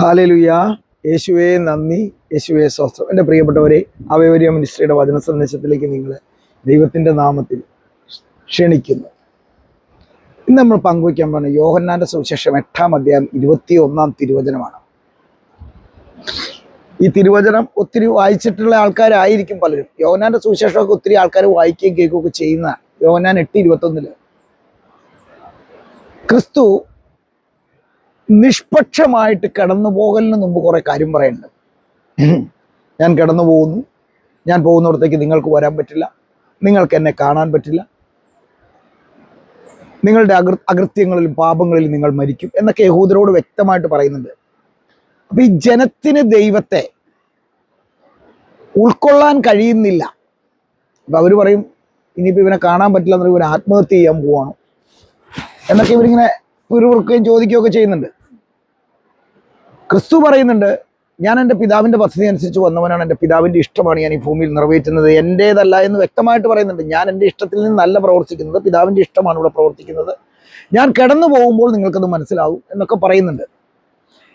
ഹാലലുയ. യേശുവേ നന്ദി. യേശുവേ സ്വസ്ത്രം എന്റെ പ്രിയപ്പെട്ടവരെ അവയവരിയ മിനിസ്ട്രിയുടെ വചന സന്ദേശത്തിലേക്ക് നിങ്ങൾ ദൈവത്തിന്റെ നാമത്തിൽ ക്ഷണിക്കുന്നു. ഇന്ന് നമ്മൾ പങ്കുവയ്ക്കാൻ പോകുന്ന യോഹന്നാന്റെ സുവിശേഷം എട്ടാം അധ്യായം ഇരുപത്തി ഒന്നാം തിരുവചനമാണ്. ഈ തിരുവചനം ഒത്തിരി വായിച്ചിട്ടുള്ള ആൾക്കാരായിരിക്കും പലരും. യോഹന്നാന്റെ സുവിശേഷമൊക്കെ ഒത്തിരി ആൾക്കാർ വായിക്കുകയും കേൾക്കുകയൊക്കെ ചെയ്യുന്ന യോഹന്നാൻ എട്ട് ഇരുപത്തൊന്നിൽ. ക്രിസ്തു നിഷ്പക്ഷമായിട്ട് കടന്നു പോകലിന് മുമ്പ് കുറെ കാര്യം പറയുന്നുണ്ട് ഞാൻ കടന്നു പോകുന്നു. ഞാൻ പോകുന്നിടത്തേക്ക് നിങ്ങൾക്ക് വരാൻ പറ്റില്ല. നിങ്ങൾക്ക് എന്നെ കാണാൻ പറ്റില്ല. നിങ്ങളുടെ അകൃ അകൃത്യങ്ങളിലും പാപങ്ങളിലും നിങ്ങൾ മരിക്കും എന്നൊക്കെ യഹൂദരോട് വ്യക്തമായിട്ട് പറയുന്നുണ്ട്. അപ്പൊ ഈ ജനത്തിന് ദൈവത്തെ ഉൾക്കൊള്ളാൻ കഴിയുന്നില്ല. അപ്പൊ അവർ പറയും ഇനിയിപ്പോ ഇവനെ കാണാൻ പറ്റില്ല എന്നൊരു ഇവനെ ആത്മഹത്യ ചെയ്യാൻ പോവാണ്. എന്നൊക്കെ ഇവരിങ്ങനെ പിറുപിറുക്കുകയും ചോദിക്കുകയൊക്കെ ചെയ്യുന്നുണ്ട്. ക്രിസ്തു പറയുന്നുണ്ട് ഞാൻ എന്റെ പിതാവിന്റെ പദ്ധതി അനുസരിച്ച് വന്നവനാണ് എന്റെ പിതാവിന്റെ ഇഷ്ടമാണ് ഞാൻ ഈ ഭൂമിയിൽ നിറവേറ്റുന്നത് എന്റേതല്ല എന്ന് വ്യക്തമായിട്ട് പറയുന്നുണ്ട്. ഞാൻ എന്റെ ഇഷ്ടത്തിൽ നിന്നല്ല പ്രവർത്തിക്കുന്നത് പിതാവിന്റെ ഇഷ്ടമാണ് ഇവിടെ പ്രവർത്തിക്കുന്നത്. ഞാൻ കിടന്നു പോകുമ്പോൾ നിങ്ങൾക്കത് മനസ്സിലാവും എന്നൊക്കെ പറയുന്നുണ്ട്.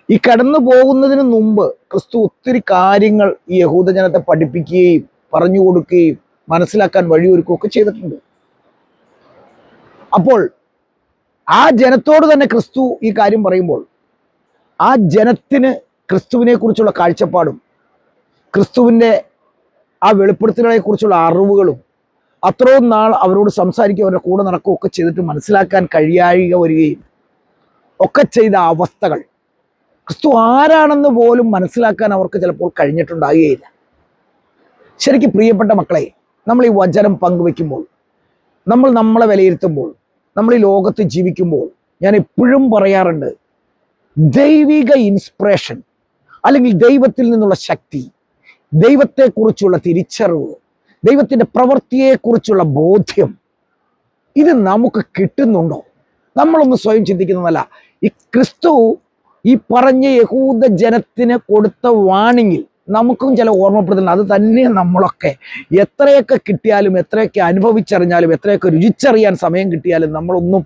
ഈ കടന്നു പോകുന്നതിന് മുമ്പ് ക്രിസ്തു ഒത്തിരി കാര്യങ്ങൾ ഈ യഹൂദജനത്തെ പഠിപ്പിക്കുകയും പറഞ്ഞു കൊടുക്കുകയും മനസ്സിലാക്കാൻ വഴിയൊരുക്കുകയൊക്കെ ചെയ്തിട്ടുണ്ട്. അപ്പോൾ ആ ജനത്തോട് തന്നെ ക്രിസ്തു ഈ കാര്യം പറയുമ്പോൾ ആ ജനത്തിന് ക്രിസ്തുവിനെ കുറിച്ചുള്ള കാഴ്ചപ്പാടും ക്രിസ്തുവിന്റെ ആ വെളിപ്പെടുത്തലുകളെ കുറിച്ചുള്ള അറിവുകളും അത്രയും നാൾ അവരോട് സംസാരിക്കുക അവരുടെ കൂടെ നടക്കുകയൊക്കെ ചെയ്തിട്ട് മനസ്സിലാക്കാൻ കഴിയാഴിക വരികയും ഒക്കെ ചെയ്ത അവസ്ഥകൾ ക്രിസ്തു ആരാണെന്ന് പോലും മനസ്സിലാക്കാൻ അവർക്ക് ചിലപ്പോൾ കഴിഞ്ഞിട്ടുണ്ടാകുകയില്ല. ശരിക്കും പ്രിയപ്പെട്ട മക്കളെ നമ്മൾ ഈ വചനം പങ്കുവെക്കുമ്പോൾ നമ്മൾ നമ്മളെ വിലയിരുത്തുമ്പോൾ നമ്മൾ ഈ ലോകത്ത് ജീവിക്കുമ്പോൾ ഞാൻ എപ്പോഴും പറയാറുണ്ട് ദൈവിക ഇൻസ്പിറേഷൻ അല്ലെങ്കിൽ ദൈവത്തിൽ നിന്നുള്ള ശക്തി ദൈവത്തെക്കുറിച്ചുള്ള തിരിച്ചറിവ് ദൈവത്തിന്റെ പ്രവൃത്തിയെക്കുറിച്ചുള്ള ബോധ്യം ഇത് നമുക്ക് കിട്ടുന്നുണ്ടോ? നമ്മളൊന്ന് സ്വയം ചിന്തിക്കുന്നതല്ല. ഈ ക്രിസ്തു ഈ പറഞ്ഞ യഹൂദ ജനത്തിന് കൊടുത്ത വാണിങ്ങിൽ നമുക്കും ചില ഓർമ്മപ്പെടുത്തുന്നത് അത് തന്നെ നമ്മളൊക്കെ. എത്രയൊക്കെ കിട്ടിയാലും എത്രയൊക്കെ അനുഭവിച്ചറിഞ്ഞാലും എത്രയൊക്കെ രുചിച്ചറിയാൻ സമയം കിട്ടിയാലും നമ്മളൊന്നും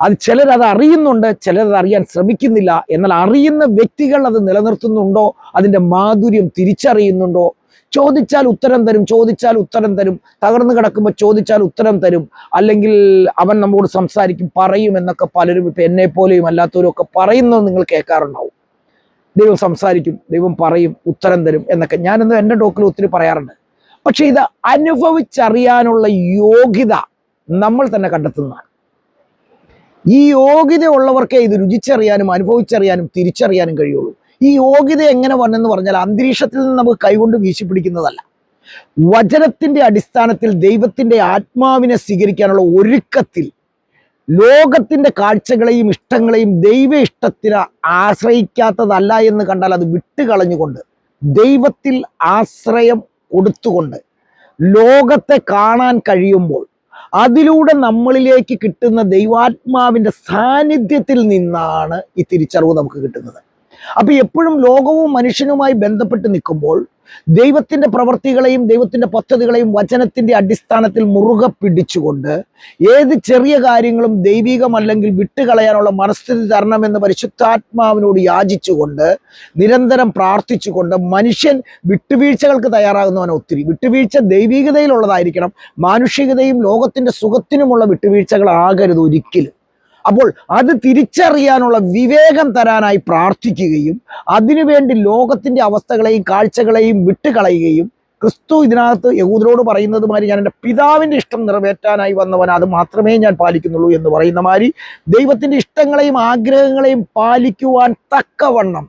അത് ചിലരത് അറിയുന്നുണ്ട് ചിലരത് അറിയാൻ ശ്രമിക്കുന്നില്ല. എന്നാൽ അറിയുന്ന വ്യക്തികൾ അത് നിലനിർത്തുന്നുണ്ടോ? അതിന്റെ മാധുര്യം തിരിച്ചറിയുന്നുണ്ടോ? ചോദിച്ചാൽ ഉത്തരം തരും ചോദിച്ചാൽ ഉത്തരം തരും. തകർന്നു കിടക്കുമ്പോൾ ചോദിച്ചാൽ ഉത്തരം തരും. അല്ലെങ്കിൽ അവൻ നമ്മോട് സംസാരിക്കും പറയും എന്നൊക്കെ പലരും ഇപ്പം എന്നെ പോലെയും അല്ലാത്തവരും ഒക്കെ പറയുന്നത് നിങ്ങൾ കേൾക്കാറുണ്ടാവും. ദൈവം സംസാരിക്കും ദൈവം പറയും ഉത്തരം തരും എന്നൊക്കെ. ഞാനിന്ന് എന്റെ ടോക്കിൽ ഒത്തിരി പറയാറുണ്ട്. പക്ഷെ ഇത് അനുഭവിച്ചറിയാനുള്ള യോഗ്യത നമ്മൾ തന്നെ കണ്ടെത്തുന്നതാണ്. ഈ യോഗ്യത ഉള്ളവർക്കേ ഇത് രുചിച്ചറിയാനും അനുഭവിച്ചറിയാനും തിരിച്ചറിയാനും കഴിയുള്ളൂ. ഈ യോഗ്യത എങ്ങനെ വന്നെന്ന് പറഞ്ഞാൽ അന്തരീക്ഷത്തിൽ നിന്ന് നമുക്ക് കൈകൊണ്ട് വീശി പിടിക്കുന്നതല്ല. വചനത്തിന്റെ അടിസ്ഥാനത്തിൽ ദൈവത്തിന്റെ ആത്മാവിനെ സ്വീകരിക്കാനുള്ള ഒരുക്കത്തിൽ ലോകത്തിന്റെ കാഴ്ചകളെയും ഇഷ്ടങ്ങളെയും ദൈവ ഇഷ്ടത്തിന് ആശ്രയിക്കാത്തതല്ല എന്ന് കണ്ടാൽ അത് വിട്ടുകളഞ്ഞുകൊണ്ട് ദൈവത്തിൽ ആശ്രയം കൊടുത്തുകൊണ്ട് ലോകത്തെ കാണാൻ കഴിയുമ്പോൾ അതിലൂടെ നമ്മളിലേക്ക് കിട്ടുന്ന ദൈവാത്മാവിന്റെ സാന്നിധ്യത്തിൽ നിന്നാണ് ഈ തിരിച്ചറിവ് നമുക്ക് കിട്ടുന്നത്. അപ്പൊ എപ്പോഴും ലോകവും മനുഷ്യനുമായി ബന്ധപ്പെട്ട് നിൽക്കുമ്പോൾ ദൈവത്തിന്റെ പ്രവൃത്തികളെയും ദൈവത്തിന്റെ പദ്ധതികളെയും വചനത്തിന്റെ അടിസ്ഥാനത്തിൽ മുറുകെ പിടിച്ചുകൊണ്ട് ഏത് ചെറിയ കാര്യങ്ങളും ദൈവികമല്ലെങ്കിൽ വിട്ടുകളയാനുള്ള മനസ്ഥിതി തരണമെന്ന് പരിശുദ്ധാത്മാവിനോട് യാചിച്ചുകൊണ്ട് നിരന്തരം പ്രാർത്ഥിച്ചുകൊണ്ട് മനുഷ്യൻ വിട്ടുവീഴ്ചകൾക്ക് തയ്യാറാകുന്നവനെ ഒത്തിരി. വിട്ടുവീഴ്ച ദൈവികതയിലുള്ളതായിരിക്കണം. മാനുഷികതയും ലോകത്തിന്റെ സുഖത്തിനുമുള്ള വിട്ടുവീഴ്ചകളാകരുത് ഒരിക്കലും. അപ്പോൾ അത് തിരിച്ചറിയാനുള്ള വിവേകം തരാനായി പ്രാർത്ഥിക്കുകയും അതിനുവേണ്ടി ലോകത്തിന്റെ അവസ്ഥകളെയും കാഴ്ചകളെയും വിട്ടുകളയുകയും ക്രിസ്തു ഇതിനകത്ത് യഹൂദരോട് പറയുന്നത് മാതിരി ഞാൻ എന്റെ പിതാവിന്റെ ഇഷ്ടം നിറവേറ്റാനായി വന്നവൻ അത് മാത്രമേ ഞാൻ പാലിക്കുന്നുള്ളൂ എന്ന് പറയുന്ന മാതിരി ദൈവത്തിന്റെ ഇഷ്ടങ്ങളെയും ആഗ്രഹങ്ങളെയും പാലിക്കുവാൻ തക്കവണ്ണം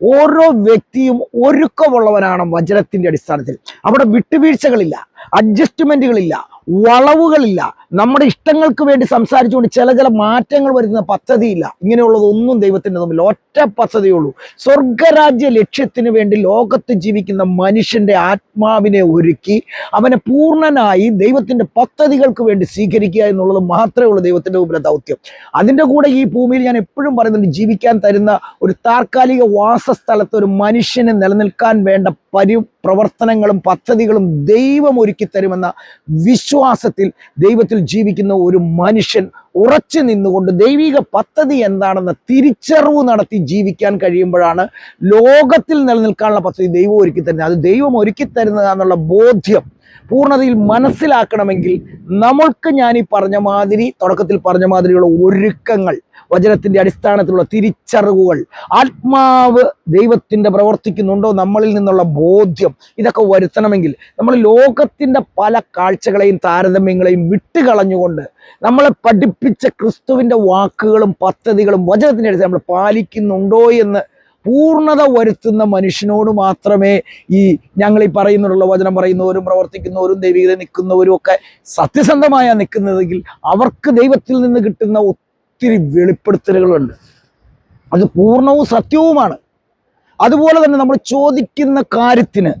ഓരോ വ്യക്തിയും ഒരുക്കമുള്ളവനാണ് വചനത്തിന്റെ അടിസ്ഥാനത്തിൽ. അവിടെ വിട്ടുവീഴ്ചകളില്ല അഡ്ജസ്റ്റ്മെന്റുകളില്ല വളവുകളില്ല. നമ്മുടെ ഇഷ്ടങ്ങൾക്ക് വേണ്ടി സംസാരിച്ചുകൊണ്ട് ചില ചില മാറ്റങ്ങൾ വരുന്ന പദ്ധതിയില്ല. ഇങ്ങനെയുള്ളതൊന്നും ദൈവത്തിന്റെ തമ്മിൽ ഒറ്റ പദ്ധതിയുള്ളൂ സ്വർഗരാജ്യ ലക്ഷ്യത്തിന് വേണ്ടി ലോകത്ത് ജീവിക്കുന്ന മനുഷ്യന്റെ ആത്മാവിനെ ഒരുക്കി അവനെ പൂർണനായി ദൈവത്തിന്റെ പദ്ധതികൾക്ക് വേണ്ടി സ്വീകരിക്കുക എന്നുള്ളത് മാത്രമേ ഉള്ളൂ ദൈവത്തിന്റെ മുമ്പിലെ ദൗത്യം. അതിന്റെ കൂടെ ഈ ഭൂമിയിൽ ഞാൻ എപ്പോഴും പറയുന്നുണ്ട് ജീവിക്കാൻ തരുന്ന ഒരു താൽക്കാലിക വാസസ്ഥലത്ത് ഒരു മനുഷ്യനെ നിലനിൽക്കാൻ വേണ്ട പരി പ്രവർത്തനങ്ങളും പദ്ധതികളും ദൈവം ഒരുക്കി തരുമെന്ന വിശ്വ വിശ്വാസത്തിൽ ദൈവത്തിൽ ജീവിക്കുന്ന ഒരു മനുഷ്യൻ ഉറച്ചു നിന്നുകൊണ്ട് ദൈവിക പദ്ധതി എന്താണെന്ന തിരിച്ചറിവ് നടത്തി ജീവിക്കാൻ കഴിയുമ്പോഴാണ് ലോകത്തിൽ നിലനിൽക്കാനുള്ള പദ്ധതി ദൈവം ഒരുക്കി തരുന്നത് അത് ദൈവം ഒരുക്കി തരുന്നതാണെന്നുള്ള ബോധ്യം പൂർണതയിൽ മനസ്സിലാക്കണമെങ്കിൽ നമ്മൾക്ക് ഞാൻ ഈ പറഞ്ഞ മാതിരി തുടക്കത്തിൽ പറഞ്ഞ മാതിരിയുള്ള ഒരുക്കങ്ങൾ വചനത്തിന്റെ അടിസ്ഥാനത്തിലുള്ള തിരിച്ചറിവുകൾ ആത്മാവ് ദൈവത്തിന്റെ പ്രവർത്തിക്കുന്നുണ്ടോ നമ്മളിൽ നിന്നുള്ള ബോധ്യം ഇതൊക്കെ വരുത്തണമെങ്കിൽ നമ്മൾ ലോകത്തിന്റെ പല കാഴ്ചകളെയും താരതമ്യങ്ങളെയും വിട്ടുകളഞ്ഞുകൊണ്ട് നമ്മളെ പഠിപ്പിച്ച ക്രിസ്തുവിന്റെ വാക്കുകളും പദ്ധതികളും വചനത്തിന്റെ അടിസ്ഥാനം നമ്മൾ പാലിക്കുന്നുണ്ടോ എന്ന് പൂർണത വരുത്തുന്ന മനുഷ്യനോട് മാത്രമേ ഈ ഞങ്ങൾ ഈ പറയുന്നുള്ള വചനം പറയുന്നവരും പ്രവർത്തിക്കുന്നവരും ദൈവികത നിൽക്കുന്നവരും ഒക്കെ സത്യസന്ധമായ നിൽക്കുന്നതെങ്കിൽ അവർക്ക് ദൈവത്തിൽ നിന്ന് കിട്ടുന്ന ഒത്തിരി വെളിപ്പെടുത്തലുകളുണ്ട്. അത് പൂർണവും സത്യവുമാണ്. അതുപോലെ തന്നെ നമ്മൾ ചോദിക്കുന്ന കാര്യത്തിന്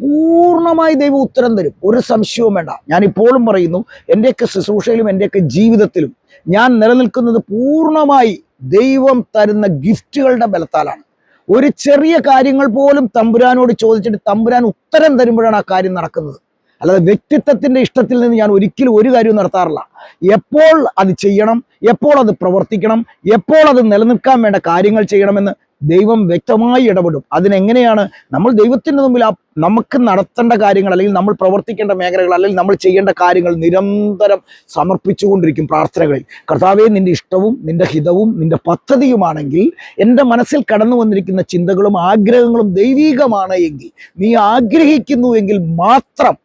പൂർണമായി ദൈവം ഉത്തരം തരും. ഒരു സംശയവും വേണ്ട. ഞാൻ ഇപ്പോഴും പറയുന്നു എന്റെയൊക്കെ ശുശ്രൂഷയിലും എന്റെയൊക്കെ ജീവിതത്തിലും ഞാൻ നിലനിൽക്കുന്നത് പൂർണമായി ദൈവം തരുന്ന ഗിഫ്റ്റുകളുടെ ബലത്താലാണ്. ഒരു ചെറിയ കാര്യങ്ങൾ പോലും തമ്പുരാനോട് ചോദിച്ചിട്ട് തമ്പുരാൻ ഉത്തരം തരുമ്പോഴാണ് ആ കാര്യം നടക്കുന്നത്. അല്ലാതെ വ്യക്തിത്വത്തിന്റെ ഇഷ്ടത്തിൽ നിന്ന് ഞാൻ ഒരിക്കലും ഒരു കാര്യവും നടത്താറില്ല. എപ്പോൾ അത് ചെയ്യണം എപ്പോൾ അത് പ്രവർത്തിക്കണം എപ്പോൾ അത് നിലനിൽക്കാൻ വേണ്ട കാര്യങ്ങൾ ചെയ്യണമെന്ന് ദൈവം വ്യക്തമായി ഇടപെടും. അതിനെങ്ങനെയാണ്? നമ്മൾ ദൈവത്തിന്റെ മുമ്പിൽ ആ നമുക്ക് നടത്തേണ്ട കാര്യങ്ങൾ അല്ലെങ്കിൽ നമ്മൾ പ്രവർത്തിക്കേണ്ട മേഖലകൾ അല്ലെങ്കിൽ നമ്മൾ ചെയ്യേണ്ട കാര്യങ്ങൾ നിരന്തരം സമർപ്പിച്ചുകൊണ്ടിരിക്കും പ്രാർത്ഥനകളിൽ. കർത്താവെ നിന്റെ ഇഷ്ടവും നിന്റെ ഹിതവും നിന്റെ പദ്ധതിയുമാണെങ്കിൽ എന്റെ മനസ്സിൽ കടന്നു വന്നിരിക്കുന്ന ചിന്തകളും ആഗ്രഹങ്ങളും ദൈവീകമാണ് എങ്കിൽ നീ ആഗ്രഹിക്കുന്നു എങ്കിൽ മാത്രം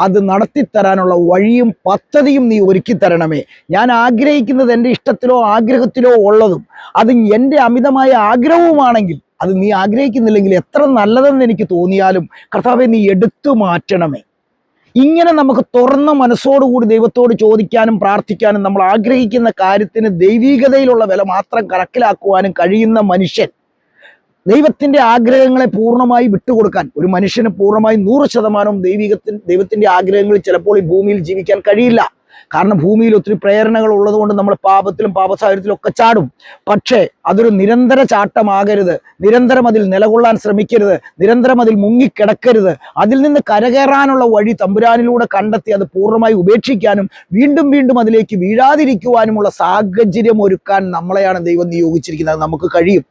അത് നടത്തിത്തരാനുള്ള വഴിയും പദ്ധതിയും നീ ഒരുക്കി തരണമേ. ഞാൻ ആഗ്രഹിക്കുന്നത് എന്റെ ഇഷ്ടത്തിലോ ആഗ്രഹത്തിലോ ഉള്ളതും അത് എന്റെ അമിതമായ ആഗ്രഹവുമാണെങ്കിൽ അത് നീ ആഗ്രഹിക്കുന്നില്ലെങ്കിൽ എത്ര നല്ലതെന്ന് എനിക്ക് തോന്നിയാലും കർത്താവെ നീ എടുത്തു മാറ്റണമേ. ഇങ്ങനെ നമുക്ക് തുറന്ന മനസ്സോടുകൂടി ദൈവത്തോട് ചോദിക്കാനും പ്രാർത്ഥിക്കാനും നമ്മൾ ആഗ്രഹിക്കുന്ന കാര്യത്തിന് ദൈവീകതയിലുള്ള വില മാത്രം കണക്കിലാക്കുവാനും കഴിയുന്ന മനുഷ്യൻ ദൈവത്തിന്റെ ആഗ്രഹങ്ങളെ പൂർണമായി വിട്ടുകൊടുക്കാൻ ഒരു മനുഷ്യന് പൂർണമായി നൂറ് ശതമാനവും ദൈവികത്തിന് ദൈവത്തിന്റെ ആഗ്രഹങ്ങൾ ചിലപ്പോൾ ഈ ഭൂമിയിൽ ജീവിക്കാൻ കഴിയില്ല. കാരണം ഭൂമിയിൽ ഒത്തിരി പ്രേരണകൾ ഉള്ളതുകൊണ്ട് നമ്മൾ പാപത്തിലും പാപസാഹചര്യത്തിലും ഒക്കെ ചാടും. പക്ഷേ അതൊരു നിരന്തര ചാട്ടമാകരുത്. നിരന്തരം അതിൽ നിലകൊള്ളാൻ ശ്രമിക്കരുത്. നിരന്തരം അതിൽ മുങ്ങിക്കിടക്കരുത്. അതിൽ നിന്ന് കരകയറാനുള്ള വഴി തമ്പുരാനിലൂടെ കണ്ടെത്തി അത് പൂർണമായി ഉപേക്ഷിക്കാനും വീണ്ടും വീണ്ടും അതിലേക്ക് വീഴാതിരിക്കുവാനുമുള്ള സാഹചര്യം ഒരുക്കാൻ നമ്മളെയാണ് ദൈവം നിയോഗിച്ചിരിക്കുന്നത്. നമുക്ക് കഴിയും.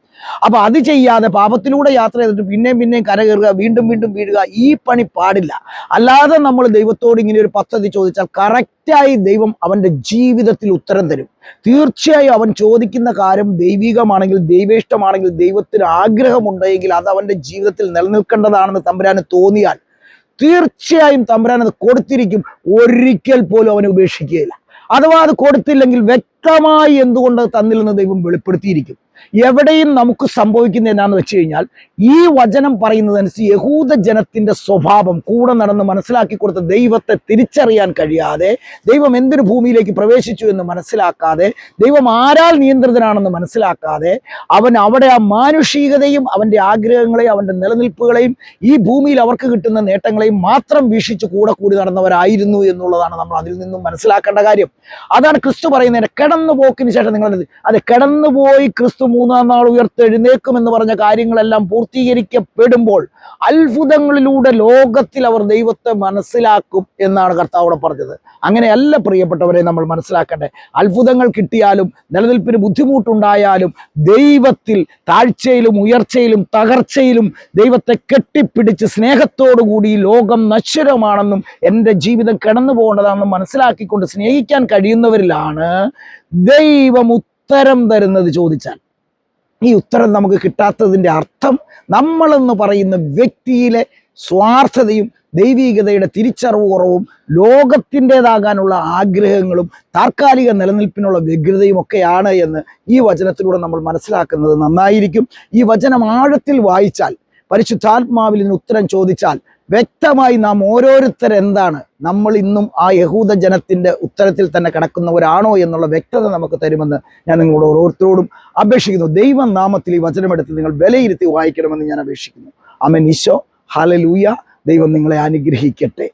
അപ്പൊ അത് ചെയ്യാതെ പാപത്തിലൂടെ യാത്ര ചെയ്തിട്ട് പിന്നെയും പിന്നെയും കര കയറുക വീണ്ടും വീണ്ടും വീഴുക ഈ പണി പാടില്ല. അല്ലാതെ നമ്മൾ ദൈവത്തോട് ഇങ്ങനെ ഒരു പദ്ധതി ചോദിച്ചാൽ കറക്റ്റായി ദൈവം അവന്റെ ജീവിതത്തിൽ ഉത്തരം തരും. തീർച്ചയായും അവൻ ചോദിക്കുന്ന കാര്യം ദൈവികമാണെങ്കിൽ ദൈവേഷ്ടമാണെങ്കിൽ ദൈവത്തിന് ആഗ്രഹമുണ്ടെങ്കിൽ അത് അവന്റെ ജീവിതത്തിൽ നിലനിൽക്കേണ്ടതാണെന്ന് തമ്പുരാന് തോന്നിയാൽ തീർച്ചയായും തമ്പുരാൻ അത് കൊടുത്തിരിക്കും. ഒരിക്കൽ പോലും അവനെ ഉപേക്ഷിക്കുകയില്ല. അഥവാ അത് കൊടുത്തില്ലെങ്കിൽ വ്യക്തമായി എന്തുകൊണ്ട് തന്നില്ലെന്ന് ദൈവം വെളിപ്പെടുത്തിയിരിക്കും. എവിടെയും നമുക്ക് സംഭവിക്കുന്ന എന്നാന്ന് വെച്ച് കഴിഞ്ഞാൽ ഈ വചനം പറയുന്നതനുസരിച്ച് യഹൂദ ജനത്തിന്റെ സ്വഭാവം കൂടെ നടന്ന് മനസ്സിലാക്കി കൊടുത്ത ദൈവത്തെ തിരിച്ചറിയാൻ കഴിയാതെ ദൈവം എന്തിനു ഭൂമിയിലേക്ക് പ്രവേശിച്ചു എന്ന് മനസ്സിലാക്കാതെ ദൈവം ആരാൽ നിയന്ത്രിതനാണെന്ന് മനസ്സിലാക്കാതെ അവൻ അവിടെ ആ മാനുഷികതയും അവന്റെ ആഗ്രഹങ്ങളെയും അവന്റെ നിലനിൽപ്പുകളെയും ഈ ഭൂമിയിൽ അവർക്ക് കിട്ടുന്ന നേട്ടങ്ങളെയും മാത്രം വീക്ഷിച്ച് കൂടെ കൂടി നടന്നവരായിരുന്നു എന്നുള്ളതാണ് നമ്മൾ അതിൽ നിന്നും മനസ്സിലാക്കേണ്ട കാര്യം. അതാണ് ക്രിസ്തു പറയുന്നത് കിടന്നുപോക്കിന് ശേഷം നിങ്ങൾ അത് കിടന്നുപോയി ക്രിസ്തു മൂന്നാം നാൾ ഉയർത്തെഴുന്നേക്കുമെന്ന് പറഞ്ഞ കാര്യങ്ങളെല്ലാം പൂർത്തീകരിക്കപ്പെടുമ്പോൾ അത്ഭുതങ്ങളിലൂടെ ലോകത്തിൽ അവർ ദൈവത്തെ മനസ്സിലാക്കും എന്നാണ് കർത്താവോടെ പറഞ്ഞത്. അങ്ങനെയല്ല പ്രിയപ്പെട്ടവരെ നമ്മൾ മനസ്സിലാക്കണ്ടേ അത്ഭുതങ്ങൾ കിട്ടിയാലും നിലനിൽപ്പിന് ബുദ്ധിമുട്ടുണ്ടായാലും ദൈവത്തിൽ താഴ്ചയിലും ഉയർച്ചയിലും തകർച്ചയിലും ദൈവത്തെ കെട്ടിപ്പിടിച്ച് സ്നേഹത്തോടുകൂടി ലോകം നശ്വരമാണെന്നും എന്റെ ജീവിതം കിടന്നു പോകേണ്ടതാണെന്നും മനസ്സിലാക്കിക്കൊണ്ട് സ്നേഹിക്കാൻ കഴിയുന്നവരിലാണ് ദൈവം ഉത്തരം തരുന്നത് ചോദിച്ചാൽ. ഈ ഉത്തരം നമുക്ക് കിട്ടാത്തതിന്റെ അർത്ഥം നമ്മളെന്ന് പറയുന്ന വ്യക്തിയിലെ സ്വാർത്ഥതയും ദൈവീകതയുടെ തിരിച്ചറിവ് കുറവും ലോകത്തിന്റെതാകാനുള്ള ആഗ്രഹങ്ങളും താൽക്കാലിക നിലനിൽപ്പിനുള്ള വ്യഗ്രതയും ഒക്കെയാണ് എന്ന് ഈ വചനത്തിലൂടെ നമ്മൾ മനസ്സിലാക്കുന്നത് നന്നായിരിക്കും. ഈ വചനം ആഴത്തിൽ വായിച്ചാൽ പരിശുദ്ധാത്മാവിൽ നിന്ന് ഉത്തരം ചോദിച്ചാൽ വ്യക്തമായി നാം ഓരോരുത്തർ എന്താണ്? നമ്മൾ ഇന്നും ആ യഹൂദ ജനത്തിന്റെ ഉത്തരത്തിൽ തന്നെ കിടക്കുന്നവരാണോ എന്നുള്ള വ്യക്തത നമുക്ക് തരുമെന്ന് ഞാൻ നിങ്ങളോട് ഓരോരുത്തരോടും അപേക്ഷിക്കുന്നു. ദൈവം നാമത്തിൽ ഈ വചനമെടുത്ത് നിങ്ങൾ വിലയിരുത്തി വായിക്കണമെന്ന് ഞാൻ അപേക്ഷിക്കുന്നു. അമൻ ഈശോ ഹലലൂയ ദൈവം നിങ്ങളെ അനുഗ്രഹിക്കട്ടെ.